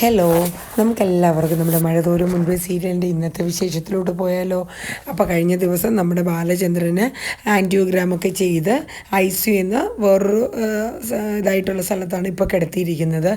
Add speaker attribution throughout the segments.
Speaker 1: Hello നമുക്കെല്ലാവർക്കും നമ്മുടെ മഴ തോരും മുൻപേ സീരിയലിന്റെ ഇന്നത്തെ വിശേഷത്തിലോട്ട് പോയാലോ. അപ്പോൾ കഴിഞ്ഞ ദിവസം നമ്മുടെ ബാലചന്ദ്രന് ആന്റിയോഗ്രാമൊക്കെ ചെയ്ത് ഐ സി എന്ന് വേറൊരു ഇതായിട്ടുള്ള സ്ഥലത്താണ് ഇപ്പോൾ കിടത്തിയിരിക്കുന്നത്.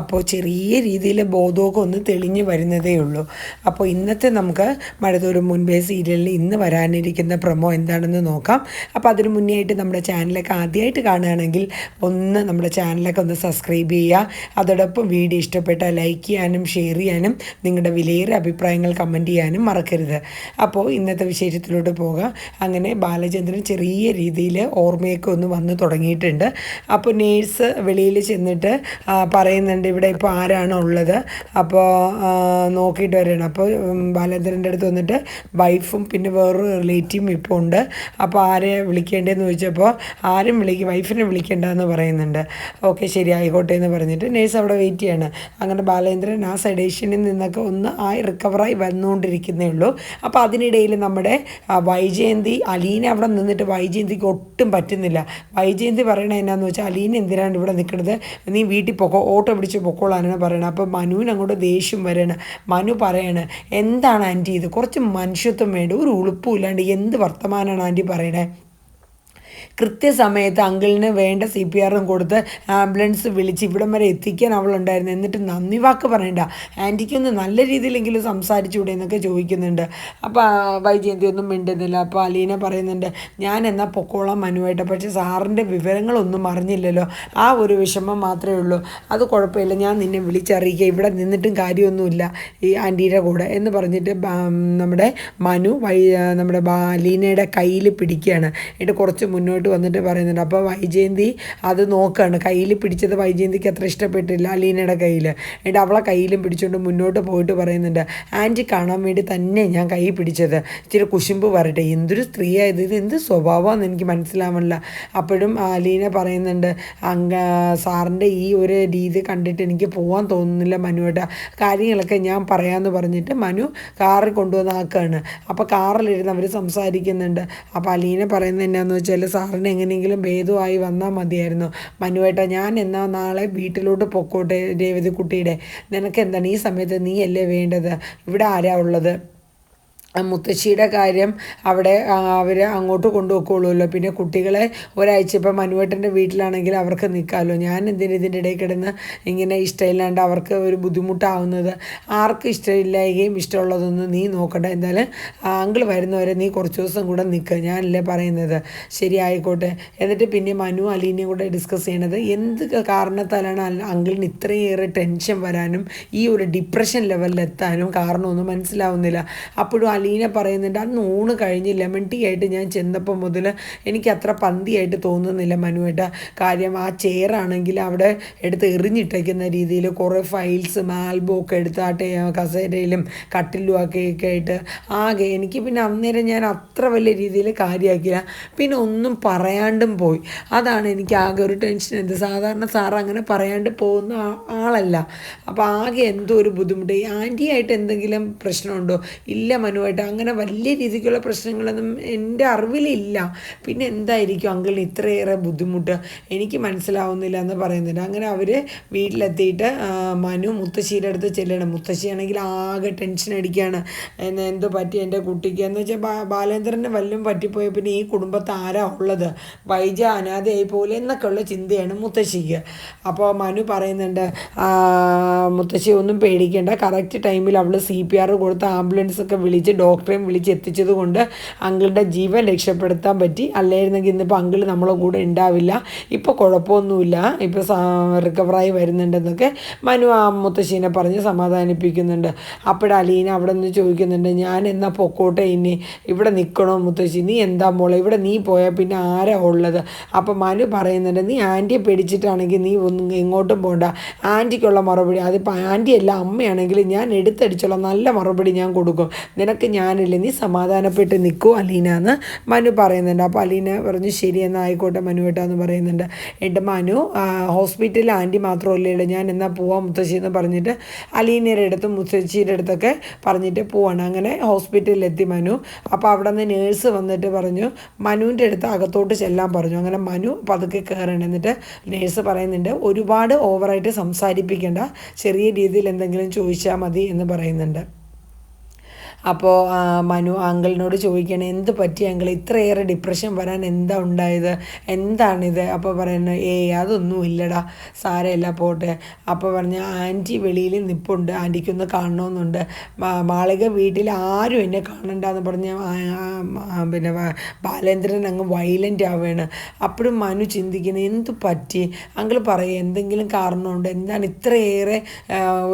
Speaker 1: അപ്പോൾ ചെറിയ രീതിയിൽ ബോധമൊക്കെ ഒന്ന് തെളിഞ്ഞു വരുന്നതേ ഉള്ളൂ. അപ്പോൾ ഇന്നത്തെ നമുക്ക് മഴ തോരും മുൻപേ സീരിയലിൽ ഇന്ന് വരാനിരിക്കുന്ന പ്രൊമോ എന്താണെന്ന് നോക്കാം. അപ്പോൾ അതിന് മുന്നേ ആയിട്ട് നമ്മുടെ ചാനലൊക്കെ ആദ്യമായിട്ട് കാണുകയാണെങ്കിൽ ഒന്ന് നമ്മുടെ ചാനലൊക്കെ ഒന്ന് സബ്സ്ക്രൈബ് ചെയ്യുക. അതോടൊപ്പം വീഡിയോ ഇഷ്ടപ്പെട്ടാൽ ലൈക്ക് ചെയ്യാനും ഷെയർ ചെയ്യാനും നിങ്ങളുടെ വിലയേറെ അഭിപ്രായങ്ങൾ കമന്റ് ചെയ്യാനും മറക്കരുത്. അപ്പോൾ ഇന്നത്തെ വിശേഷത്തിലോട്ട് പോകാം. അങ്ങനെ ബാലചന്ദ്രൻ ചെറിയ രീതിയിൽ ഓർമ്മയൊക്കെ ഒന്ന് വന്ന് തുടങ്ങിയിട്ടുണ്ട്. അപ്പോൾ നേഴ്സ് വെളിയിൽ ചെന്നിട്ട് പറയുന്നുണ്ട് ഇവിടെ ഇപ്പോൾ ആരാണ് ഉള്ളത്. അപ്പോൾ നോക്കിയിട്ട് വരണം. അപ്പോൾ ബാലചന്ദ്രന്റെ അടുത്ത് വന്നിട്ട് വൈഫും പിന്നെ വേറൊരു റിലേറ്റീവും ഇപ്പോൾ ഉണ്ട്. അപ്പോൾ ആരെ വിളിക്കേണ്ടതെന്ന് ചോദിച്ചപ്പോൾ ആരും വിളിക്കും വൈഫിനെ വിളിക്കേണ്ടെന്ന് പറയുന്നുണ്ട്. ഓക്കെ ശരി ആയിക്കോട്ടെ എന്ന് പറഞ്ഞിട്ട് നേഴ്സ് അവിടെ വെയിറ്റ് ചെയ്യാണ്. അങ്ങനെ ബാലേന്ദ്രൻ ആ സെഡേഷനിൽ നിന്നൊക്കെ ഒന്ന് ആയി റിക്കവറായി വന്നുകൊണ്ടിരിക്കുന്നേ ഉള്ളൂ. അപ്പോൾ അതിനിടയിൽ നമ്മുടെ ആ, വൈജയന്തി അലീന അവിടെ നിന്നിട്ട് വൈജയന്തിക്ക് ഒട്ടും പറ്റുന്നില്ല. വൈജയന്തി പറയണത് എന്നാന്ന് വെച്ചാൽ അലീന എന്തിനാണ് ഇവിടെ നിൽക്കുന്നത് നീ വീട്ടിൽ പൊക്കോ ഓട്ടോ പിടിച്ച് പൊക്കോളാനാണ് പറയണത്. അപ്പോൾ മനുവിന് അങ്ങോട്ട് ദേഷ്യം വരണം. മനു പറയണ എന്താണ് ആന്റി ഇത്? കുറച്ച് മനുഷ്യത്വം വേണ്ട ഒരു ഉളുപ്പും ഇല്ലാണ്ട് എന്ത് വർത്തമാനമാണ് ആന്റി പറയണേ? കൃത്യസമയത്ത് അങ്കിളിന് വേണ്ട സി പി ആറും കൊടുത്ത് ആംബുലൻസ് വിളിച്ച് ഇവിടം വരെ എത്തിക്കാൻ അവളുണ്ടായിരുന്നു. എന്നിട്ട് നന്ദി വാക്ക് പറയണ്ട. ആന്റിക്കൊന്ന് നല്ല രീതിയിലെങ്കിലും സംസാരിച്ചുകൂടെ എന്നൊക്കെ ചോദിക്കുന്നുണ്ട്. അപ്പോൾ വൈജയന്തി ഒന്നും മിണ്ടുന്നില്ല. അപ്പോൾ അലീന പറയുന്നുണ്ട് ഞാൻ എന്നാൽ പൊക്കോളം മനുവായിട്ട്. പക്ഷേ സാറിന്റെ വിവരങ്ങളൊന്നും അറിഞ്ഞില്ലല്ലോ. ആ ഒരു വിഷമം മാത്രമേ ഉള്ളൂ. അത് കുഴപ്പമില്ല. ഞാൻ നിന്നെ വിളിച്ചറിയിക്കുക ഇവിടെ നിന്നിട്ടും കാര്യമൊന്നുമില്ല ഈ ആന്റീയുടെ കൂടെ എന്ന് പറഞ്ഞിട്ട് നമ്മുടെ മനു വൈ നമ്മുടെ അലീനയുടെ കയ്യിൽ പിടിക്കുകയാണ്. എന്നിട്ട് കുറച്ച് മുന്നോട്ട് വന്നിട്ട് പറയുന്നുണ്ട്. അപ്പോൾ വൈജയന്തി അത് നോക്കുകയാണ് കയ്യിൽ പിടിച്ചത് വൈജയന്തിക്ക് അത്ര ഇഷ്ടപ്പെട്ടില്ല അലീനയുടെ കയ്യിൽ എന്നിട്ട് അവളെ കയ്യിലും പിടിച്ചുകൊണ്ട് മുന്നോട്ട് പോയിട്ട് പറയുന്നുണ്ട്. ആന്റി കാണാൻ വേണ്ടി തന്നെ ഞാൻ കൈ പിടിച്ചത്. ഇച്ചിരി കുശുമ്പ് പറയട്ടെ എന്തൊരു സ്ത്രീയായത് ഇത്. എന്ത് സ്വഭാവമാണെന്ന് എനിക്ക് മനസ്സിലാവണില്ല. അപ്പോഴും അലീന പറയുന്നുണ്ട് അങ്ങ സാറിന്റെ ഈ ഒരു രീതി കണ്ടിട്ട് എനിക്ക് പോകാൻ തോന്നുന്നില്ല മനുവേട്ട. കാര്യങ്ങളൊക്കെ ഞാൻ പറയാമെന്ന് പറഞ്ഞിട്ട് മനു കാറിൽ കൊണ്ടുവന്ന് ആക്കുകയാണ് അപ്പോൾ കാറിലിരുന്ന് അവർ സംസാരിക്കുന്നുണ്ട്. അപ്പോൾ അലീന പറയുന്നത് എന്നാന്ന് വെച്ചാൽ സാറിന് എങ്ങനെയെങ്കിലും ഭേദമായി വന്നാൽ മതിയായിരുന്നു. മനുവേട്ട ഞാൻ എന്നാൽ നാളെ വീട്ടിലോട്ട് പൊക്കോട്ടെ രേവതി കുട്ടിയുടെ നിനക്ക് എന്താണ് ഈ സമയത്ത് നീ അല്ലേ വേണ്ടത്? ഇവിടെ ആരാ ഉള്ളത്? മുത്തശ്ശിയുടെ കാര്യം അവിടെ അവർ അങ്ങോട്ട് കൊണ്ടുപോയിക്കോളുമല്ലോ. പിന്നെ കുട്ടികളെ ഒരാഴ്ച ഇപ്പം മനുവേട്ടന്റെ വീട്ടിലാണെങ്കിൽ അവർക്ക് നിൽക്കാമല്ലോ. ഞാൻ എന്തിനു ഇതിന്റെ ഇടയിൽ കിടന്ന് ഇങ്ങനെ ഇഷ്ടമില്ലാണ്ട് അവർക്ക് ഒരു ബുദ്ധിമുട്ടാവുന്നത്? ആർക്കും ഇഷ്ടമില്ലായികയും ഇഷ്ടമുള്ളതൊന്നും നീ നോക്കണ്ട. എന്തായാലും അങ്കിൾ വരുന്നവരെ നീ കുറച്ച് ദിവസം കൂടെ നിൽക്കുക ഞാനല്ലേ പറയുന്നത്. ശരി ആയിക്കോട്ടെ. എന്നിട്ട് പിന്നെ മനു അലീനയും കൂടെ ഡിസ്കസ് ചെയ്യണത് എന്ത് കാരണത്താലാണ് അങ്കിളിന് ഇത്രയേറെ ടെൻഷൻ വരാനും ഈ ഒരു ഡിപ്രഷൻ ലെവലിൽ എത്താനും കാരണമൊന്നും മനസ്സിലാവുന്നില്ല. അപ്പോഴും അലീന പറയുന്നുണ്ട് അന്ന് ഊണ് കഴിഞ്ഞ് ലെമൺ ടീ ആയിട്ട് ഞാൻ ചെന്നപ്പോൾ മുതൽ എനിക്ക് അത്ര പന്തിയായിട്ട് തോന്നുന്നില്ല മനുവേട്ട. കാര്യം ആ ചെയറാണെങ്കിൽ അവിടെ എടുത്ത് എറിഞ്ഞിട്ടേക്കുന്ന രീതിയിൽ കുറേ ഫയൽസും ആൽബവും ഒക്കെ എടുത്ത് ആ ടേ കസേരയിലും കട്ടിലും ഒക്കെ ഒക്കെ ആയിട്ട് ആകെ എനിക്ക് പിന്നെ അന്നേരം ഞാൻ അത്ര വലിയ രീതിയിൽ കാര്യമാക്കില്ല പിന്നെ ഒന്നും പറയാണ്ടും പോയി. അതാണ് എനിക്ക് ആകെ ഒരു ടെൻഷൻ എന്ത് സാധാരണ സാർ അങ്ങനെ പറയാണ്ട് പോകുന്ന ആളല്ല. അപ്പോൾ ആകെ എന്തോ ഒരു ബുദ്ധിമുട്ട്. ഈ ആന്റിയായിട്ട് എന്തെങ്കിലും പ്രശ്നമുണ്ടോ? ഇല്ല മനുവായിട്ട് അങ്ങനെ വലിയ രീതിക്കുള്ള പ്രശ്നങ്ങളൊന്നും എന്റെ അറിവിലില്ല. പിന്നെ എന്തായിരിക്കും അങ്കിളിന് ഇത്രയേറെ ബുദ്ധിമുട്ട്? എനിക്ക് മനസ്സിലാവുന്നില്ല എന്ന് പറയുന്നുണ്ട്. അങ്ങനെ അവർ വീട്ടിലെത്തിയിട്ട് മനു മുത്തശ്ശിയുടെ അടുത്ത് ചെല്ലണം. മുത്തശ്ശിയാണെങ്കിൽ ആകെ ടെൻഷൻ അടിക്കുകയാണ് എന്ന് എന്തോ പറ്റി എന്റെ കുട്ടിക്ക്? എന്ന് വെച്ചാൽ ബാലേന്ദ്രന് വല്ലതും പറ്റിപ്പോയ പിന്നെ ഈ കുടുംബത്ത് ആരാ ഉള്ളത്? വൈജ അനാഥയായി പോലെ എന്നൊക്കെ ഉള്ള ചിന്തയാണ് മുത്തശ്ശിക്ക്. അപ്പോൾ മനു പറയുന്നുണ്ട് "ആ, മുത്തശ്ശി ഒന്നും പേടിക്കേണ്ട. കറക്റ്റ് ടൈമിൽ അവൾ സി പി ആർ കൊടുത്ത് ആംബുലൻസ് ഒക്കെ വിളിച്ച് ഡോക്ടറെയും വിളിച്ച് എത്തിച്ചത് കൊണ്ട് അങ്കിളുടെ ജീവൻ രക്ഷപ്പെടുത്താൻ പറ്റി. അല്ലായിരുന്നെങ്കിൽ ഇന്നിപ്പോൾ അങ്കിൾ നമ്മളെ കൂടെ ഉണ്ടാവില്ല ഇപ്പോൾ കുഴപ്പമൊന്നുമില്ല ഇപ്പോൾ റിക്കവറായി വരുന്നുണ്ടെന്നൊക്കെ മനു ആ മുത്തശ്ശീനെ പറഞ്ഞ് സമാധാനിപ്പിക്കുന്നുണ്ട്. അപ്പോഴ അലീന അവിടെ നിന്ന് ചോദിക്കുന്നുണ്ട് ഞാൻ എന്നാ പൊക്കോട്ടെ ഇനി? ഇവിടെ നിൽക്കണോ മുത്തശ്ശി? നീ എന്താ മോളെ? ഇവിടെ നീ പോയാൽ പിന്നെ ആരാ ഉള്ളത്? അപ്പോൾ മനു പറയുന്നുണ്ട് നീ ആന്റിയെ പേടിച്ചിട്ടാണെങ്കിൽ നീ ഒന്നും എങ്ങോട്ടും പോകണ്ട ആന്റിക്കുള്ള മറുപടി അതിപ്പോൾ ആന്റി അല്ല അമ്മയാണെങ്കിൽ ഞാൻ എടുത്തടിച്ചുള്ള നല്ല മറുപടി ഞാൻ കൊടുക്കും. നിനക്ക് ഞാനില്ല നീ സമാധാനപ്പെട്ട് നിൽക്കൂ അലീന എന്ന് മനു പറയുന്നുണ്ട്. അപ്പോൾ അലീന പറഞ്ഞു ശരി എന്നാൽ ആയിക്കോട്ടെ മനു കേട്ടാന്ന് പറയുന്നുണ്ട്. എന്റെ മനു ഹോസ്പിറ്റലിൽ ആന്റി മാത്രമല്ലേ ഞാൻ എന്നാൽ പോവാം മുത്തശ്ശി എന്ന് പറഞ്ഞിട്ട് അലീനയുടെ അടുത്തും മുത്തശ്ശിയുടെ അടുത്തൊക്കെ പറഞ്ഞിട്ട് പോവാണ്. അങ്ങനെ ഹോസ്പിറ്റലിലെത്തി മനു. അപ്പോൾ അവിടെ നിന്ന് നേഴ്സ് വന്നിട്ട് പറഞ്ഞു മനുവിന്റെ അടുത്ത് അകത്തോട്ട് ചെല്ലാൻ പറഞ്ഞു. അങ്ങനെ മനു പതുക്കെ കയറണം എന്നിട്ട് നേഴ്സ് പറയുന്നുണ്ട് ഒരുപാട് ഓവറായിട്ട് സംസാരിപ്പിക്കേണ്ട. ചെറിയ രീതിയിൽ എന്തെങ്കിലും ചോദിച്ചാൽ മതി എന്ന് പറയുന്നുണ്ട്. അപ്പോൾ മനു അങ്കിളിനോട് ചോദിക്കണം എന്ത് പറ്റി അങ്കിൾ? ഇത്രയേറെ ഡിപ്രഷൻ വരാൻ എന്താ ഉണ്ടായത്? എന്താണിത്? അപ്പോൾ പറയുന്നത് ഏയ് അതൊന്നും ഇല്ലടാ സാരമില്ല പോട്ടെ. അപ്പോൾ പറഞ്ഞ ആന്റി വെളിയിൽ നിപ്പുണ്ട് ആന്റിക്കൊന്ന് കാണണമെന്നുണ്ട് മാളിക വീട്ടിൽ ആരും എന്നെ കാണണ്ടെന്ന് പറഞ്ഞ് പിന്നെ ബാലേന്ദ്രൻ അങ്ങ് വയലന്റ് ആവുകയാണ്. അപ്പോഴും മനു ചിന്തിക്കുന്നത് എന്ത് പറ്റി? അങ്കിൾ പറയും എന്തെങ്കിലും കാരണമുണ്ട്? എന്താണ് ഇത്രയേറെ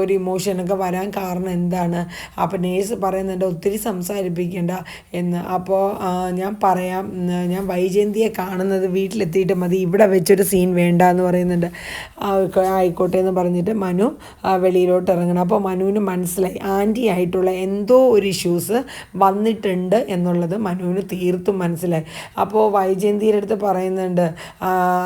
Speaker 1: ഒരു ഇമോഷനൊക്കെ വരാൻ കാരണം എന്താണ്? അപ്പോൾ നേഴ്സ് പറയുന്നുണ്ട് ഒത്തിരി സംസാരിപ്പിക്കേണ്ട എന്ന്. അപ്പോൾ ഞാൻ പറയാം ഞാൻ വൈജയന്തിയെ കാണുന്നത് വീട്ടിലെത്തിയിട്ട് മതി ഇവിടെ വെച്ചൊരു സീൻ വേണ്ട എന്ന് പറയുന്നുണ്ട് ആയിക്കോട്ടെ എന്ന് പറഞ്ഞിട്ട് മനു വെളിയിലോട്ട് ഇറങ്ങണം. അപ്പോൾ മനുവിന് മനസ്സിലായി ആന്റി ആയിട്ടുള്ള എന്തോ ഒരു ഇഷ്യൂസ് വന്നിട്ടുണ്ട് എന്നുള്ളത് മനുവിന് തീർത്തും മനസ്സിലായി. അപ്പോൾ വൈജയന്തിയുടെ അടുത്ത് പറയുന്നുണ്ട്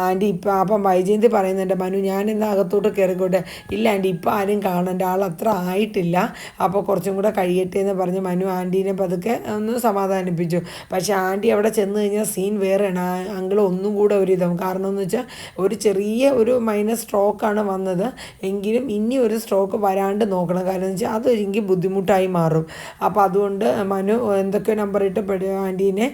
Speaker 1: ആന്റി ഇപ്പം അപ്പം വൈജയന്തി പറയുന്നുണ്ട് മനു ഞാൻ ഇന്ന് അകത്തോട്ട് കയറിക്കോട്ടെ ഇല്ല ആന്റി ഇപ്പം ആരും കാണേണ്ട ആൾ അത്ര ആയിട്ടില്ല. അപ്പോൾ കുറച്ചും കൂടെ കഴിയട്ടെ എന്ന് പറഞ്ഞ് മനു ആന്റീനെ പതുക്കെ ഒന്ന് സമാധാനിപ്പിച്ചു. പക്ഷേ ആന്റി അവിടെ ചെന്ന് കഴിഞ്ഞാൽ സീൻ വേറെയാണ്. അങ്കിൾ ഒന്നും കൂടെ ഒരിതാവും. കാരണം എന്ന് വെച്ചാൽ ഒരു ചെറിയ ഒരു മൈനസ് സ്ട്രോക്കാണ് വന്നത്. എങ്കിലും ഇനി ഒരു സ്ട്രോക്ക് വരാണ്ട് നോക്കണം. കാരണം എന്ന് വെച്ചാൽ അതൊരിക്കൽ ബുദ്ധിമുട്ടായി മാറും. അപ്പോൾ അതുകൊണ്ട് മനു എന്തൊക്കെ നമ്പർ ഇട്ട് ആന്റീനെ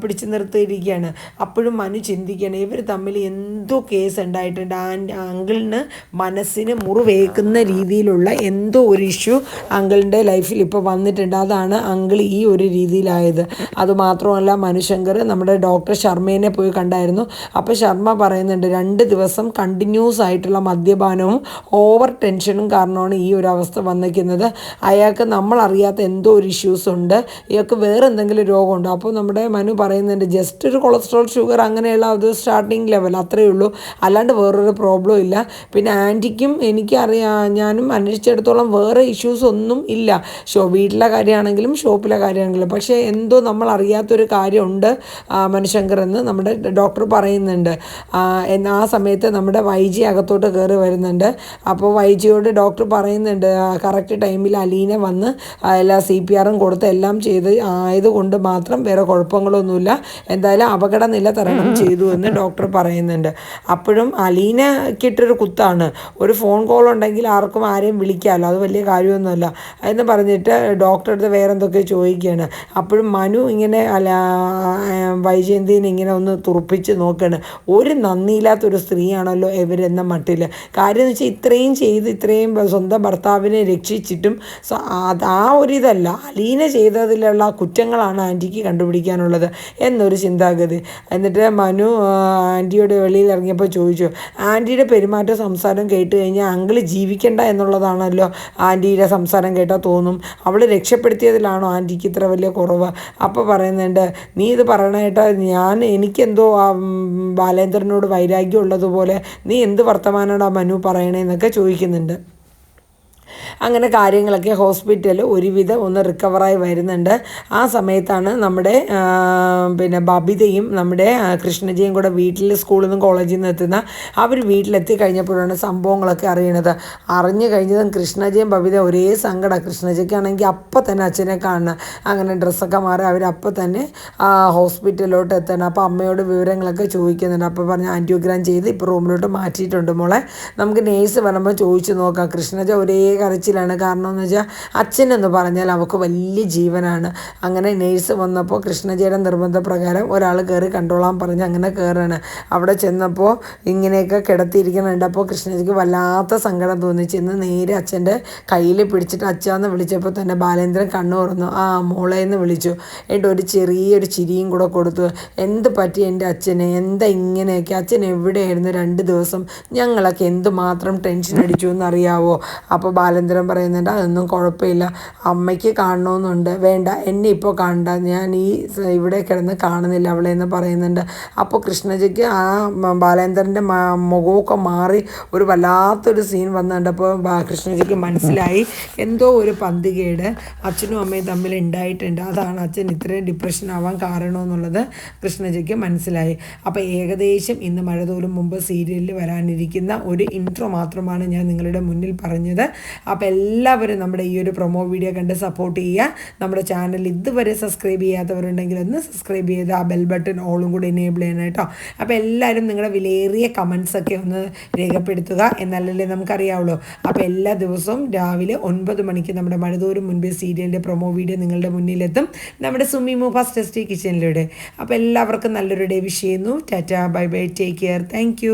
Speaker 1: പിടിച്ചു നിർത്തിയിരിക്കുകയാണ്. അപ്പോഴും മനു ചിന്തിക്കുകയാണ്. ഇവർ തമ്മിൽ എന്തോ കേസ് ഉണ്ടായിട്ടുണ്ട്. അങ്കിളിന് മനസ്സിന് മുറിവേക്കുന്ന രീതിയിലുള്ള എന്തോ ഒരു ഇഷ്യൂ അങ്കിളിന്റെ ലൈഫിൽ ഇപ്പോൾ വന്നിട്ടുണ്ട്. അതാണ് അങ്കിൾ ഈ ഒരു രീതിയിലായത്. അതുമാത്രമല്ല മനുശങ്കർ നമ്മുടെ ഡോക്ടർ ശർമ്മേനെ പോയി കണ്ടായിരുന്നു. അപ്പോൾ ശർമ്മ പറയുന്നുണ്ട് രണ്ട് ദിവസം കണ്ടിന്യൂസ് ആയിട്ടുള്ള മദ്യപാനവും ഓവർ ടെൻഷനും കാരണമാണ് ഈ ഒരു അവസ്ഥ വന്നിരിക്കുന്നത്. അയാൾക്ക് നമ്മൾ അറിയാത്ത എന്തോ ഒരു ഇഷ്യൂസ് ഉണ്ട്. ഇയാൾക്ക് വേറെ എന്തെങ്കിലും രോഗമുണ്ടോ? അപ്പോൾ നമ്മുടെ മനു പറയുന്നുണ്ട് ജസ്റ്റ് ഒരു കൊളസ്ട്രോൾ ഷുഗർ അങ്ങനെയുള്ള അത് സ്റ്റാർട്ടിങ് ലെവൽ അത്രയേ ഉള്ളൂ. അല്ലാണ്ട് വേറൊരു പ്രോബ്ലം ഇല്ല. പിന്നെ ആന്റിക്കും എനിക്കറിയാം ഞാനും അന്വേഷിച്ചിടത്തോളം വേറെ ഇഷ്യൂസ് ഒന്നും ഇല്ല. ഷോ വീട്ടിലെ കാര്യമാണെങ്കിലും ഷോപ്പിലെ കാര്യമാണെങ്കിലും. പക്ഷേ എന്തോ നമ്മൾ അറിയാത്തൊരു കാര്യമുണ്ട് മനുശങ്കർ എന്ന് നമ്മുടെ ഡോക്ടർ പറയുന്നുണ്ട്. ആ, സമയത്ത് നമ്മുടെ വൈജി അകത്തോട്ട് കയറി വരുന്നുണ്ട്. അപ്പോൾ വൈജിയോട് ഡോക്ടർ പറയുന്നുണ്ട് കറക്റ്റ് ടൈമിൽ അലീന വന്ന് എല്ലാ സി പി ആറും കൊടുത്ത് എല്ലാം ചെയ്ത് ആയതുകൊണ്ട് മാത്രം വേറെ കുഴപ്പങ്ങളൊന്നുമില്ല. എന്തായാലും അപകടനില തരണം ചെയ്തു എന്ന് ഡോക്ടർ പറയുന്നുണ്ട്. അപ്പോഴും അലീനക്കിട്ടൊരു കുത്താണ്. ഒരു ഫോൺ കോൾ ഉണ്ടെങ്കിൽ ആർക്കും ആരെയും വിളിക്കാമല്ലോ. അത് വലിയ കാര്യമൊന്നുമല്ല. എന്ന് പറഞ്ഞിട്ട് ഡോക്ടറെ അടുത്ത് വേറെ എന്തൊക്കെ ചോദിക്കുകയാണ്. അപ്പോഴും മനു ഇങ്ങനെ അല്ല വൈജയന്തിനെ ഇങ്ങനെ ഒന്ന് തുറപ്പിച്ച് നോക്കുകയാണ് ഒരു നന്ദിയില്ലാത്തൊരു സ്ത്രീയാണല്ലോ ഇവരെന്ന മട്ടിൽ കാര്യം എന്ന് വെച്ചാൽ ഇത്രയും ചെയ്ത് ഇത്രയും സ്വന്തം ഭർത്താവിനെ രക്ഷിച്ചിട്ടും ആ ഒരു ഇതല്ല. അലീന ചെയ്തതിലുള്ള കുറ്റങ്ങളാണ് ആന്റിക്ക് കണ്ടുപിടിക്കാനുള്ളത് എന്നൊരു ചിന്താഗതി. എന്നിട്ട് മനു ആന്റിയോട് വെളിയിൽ ഇറങ്ങിയപ്പോൾ ചോദിച്ചു ആന്റിയുടെ പെരുമാറ്റ സംസാരം കേട്ട് കഴിഞ്ഞാൽ അങ്കിൾ ജീവിക്കണ്ട എന്നുള്ളതാണല്ലോ ആന്റിയുടെ സംസാരം കേട്ടാൽ തോന്നും. അവൾ രക്ഷപ്പെടുത്തിയതിലാണോ ആന്റിക്ക് ഇത്ര വലിയ കുറവ്? അപ്പോൾ പറയുന്നുണ്ട് നീ ഇത് പറയണേട്ടാ ഞാൻ എനിക്കെന്തോ ആ ബാലേന്ദ്രനോട് വൈരാഗ്യം ഉള്ളതുപോലെ നീ എന്ത് വർത്തമാനമാണ് ആ മനു പറയണേ? എന്നൊക്കെ ചോദിക്കുന്നുണ്ട്. അങ്ങനെ കാര്യങ്ങളൊക്കെ ഹോസ്പിറ്റൽ ഒരുവിധം ഒന്ന് റിക്കവറായി വരുന്നുണ്ട്. ആ സമയത്താണ് നമ്മുടെ പിന്നെ ബബിതയും നമ്മുടെ കൃഷ്ണജിയും കൂടെ വീട്ടിൽ സ്കൂളിൽ നിന്നും കോളേജിൽ നിന്ന് എത്തുന്ന അവർ വീട്ടിലെത്തി കഴിഞ്ഞപ്പോഴാണ് സംഭവങ്ങളൊക്കെ അറിയണത്. അറിഞ്ഞു കഴിഞ്ഞതും കൃഷ്ണജിയും ബബിത ഒരേ സങ്കടം. കൃഷ്ണജിക്കാണെങ്കിൽ അപ്പം തന്നെ അച്ഛനെ കാണണം. അങ്ങനെ ഡ്രസ്സൊക്കെ മാറി അവരപ്പം തന്നെ ഹോസ്പിറ്റലിലോട്ട് എത്തണം. അപ്പോൾ അമ്മയോട് വിവരങ്ങളൊക്കെ ചോദിക്കുന്നുണ്ട്. അപ്പോൾ പറഞ്ഞ് ആന്റിയോഗ്രാം ചെയ്ത് ഇപ്പോൾ റൂമിലോട്ട് മാറ്റിയിട്ടുണ്ട് മോളെ. നമുക്ക് നേഴ്സ് വരുമ്പോൾ ചോദിച്ചു നോക്കാം. കൃഷ്ണജ ഒരേ കരച്ചിലാണ്. കാരണം എന്ന് വെച്ചാൽ അച്ഛനെന്ന് പറഞ്ഞാൽ അവൾക്ക് വലിയ ജീവനാണ്. അങ്ങനെ നേഴ്സ് വന്നപ്പോൾ കൃഷ്ണജയുടെ നിർബന്ധപ്രകാരം ഒരാൾ കയറി കണ്ടോളാൻ പറഞ്ഞ് അങ്ങനെ കയറാണ് അവിടെ ചെന്നപ്പോൾ ഇങ്ങനെയൊക്കെ കിടത്തിയിരിക്കുന്നുണ്ട്. അപ്പോൾ കൃഷ്ണജിക്ക് വല്ലാത്ത സങ്കടം തോന്നി. ചെന്ന് നേരെ അച്ഛന്റെ കയ്യിൽ പിടിച്ചിട്ട് അച്ഛാന്ന് വിളിച്ചപ്പോൾ തന്നെ ബാലേന്ദ്രൻ കണ്ണു തുറന്നു. ആ മോളെ എന്ന് വിളിച്ചു. എന്നിട്ട് ഒരു ചെറിയൊരു ചിരിയും കൂടെ കൊടുത്തു. എന്ത് പറ്റി എന്റെ അച്ഛനെ? എന്താ ഇങ്ങനെയൊക്കെ? അച്ഛൻ എവിടെയായിരുന്നു രണ്ട് ദിവസം? ഞങ്ങളൊക്കെ എന്തുമാത്രം ടെൻഷൻ അടിച്ചു എന്നറിയാവോ? അപ്പോൾ ബാല ബാലേന്ദ്രൻ പറയുന്നുണ്ട് അതൊന്നും കുഴപ്പമില്ല. അമ്മയ്ക്ക് കാണണമെന്നുണ്ട് വേണ്ട എന്നെ ഇപ്പോൾ കാണണ്ട ഞാൻ ഈ ഇവിടെ കിടന്ന് കാണുന്നില്ല അവളെ എന്ന് പറയുന്നുണ്ട്. അപ്പോൾ കൃഷ്ണജിക്ക് ആ ബാലേന്ദ്രന്റെ മുഖമൊക്കെ മാറി ഒരു വല്ലാത്തൊരു സീൻ വന്നുണ്ട് അപ്പോൾ കൃഷ്ണജിക്ക് മനസ്സിലായി. എന്തോ ഒരു പന്തികേട് അച്ഛനും അമ്മയും തമ്മിൽ ഉണ്ടായിട്ടുണ്ട് അതാണ് അച്ഛൻ ഇത്രയും ഡിപ്രഷൻ ആവാൻ കാരണമെന്നുള്ളത് കൃഷ്ണജിക്ക് മനസ്സിലായി. അപ്പോൾ ഏകദേശം ഇന്ന് മഴ തോലും മുമ്പ് സീരിയലിൽ വരാനിരിക്കുന്ന ഒരു ഇൻട്രോ മാത്രമാണ് ഞാൻ നിങ്ങളുടെ മുന്നിൽ പറഞ്ഞത്. അപ്പോൾ എല്ലാവരും നമ്മുടെ ഈ ഒരു പ്രൊമോ വീഡിയോ കണ്ട് സപ്പോർട്ട് ചെയ്യുക. നമ്മുടെ ചാനൽ ഇതുവരെ സബ്സ്ക്രൈബ് ചെയ്യാത്തവരുണ്ടെങ്കിൽ ഒന്ന് സബ്സ്ക്രൈബ് ചെയ്ത് ആ ബെൽ ബട്ടൺ ഓളും കൂടി എനേബിൾ ചെയ്യണം കേട്ടോ. അപ്പോൾ എല്ലാവരും നിങ്ങളുടെ വിലയേറിയ കമൻസ് ഒക്കെ ഒന്ന് രേഖപ്പെടുത്തുക എന്നല്ലേ നമുക്കറിയാവുള്ളൂ. അപ്പോൾ എല്ലാ ദിവസവും രാവിലെ ഒൻപത് മണിക്ക് നമ്മുടെ മഴതോരും മുൻപേ സീരിയലിന്റെ പ്രൊമോ വീഡിയോ നിങ്ങളുടെ മുന്നിലെത്തും. നമ്മുടെ സുമി ഫസ്റ്റ് ടെസ്റ്റി കിച്ചനിലൂടെ അപ്പോൾ എല്ലാവർക്കും നല്ലൊരു ഡേ വിഷ് ചെയ്യുന്നു. Tata bye bye take care thank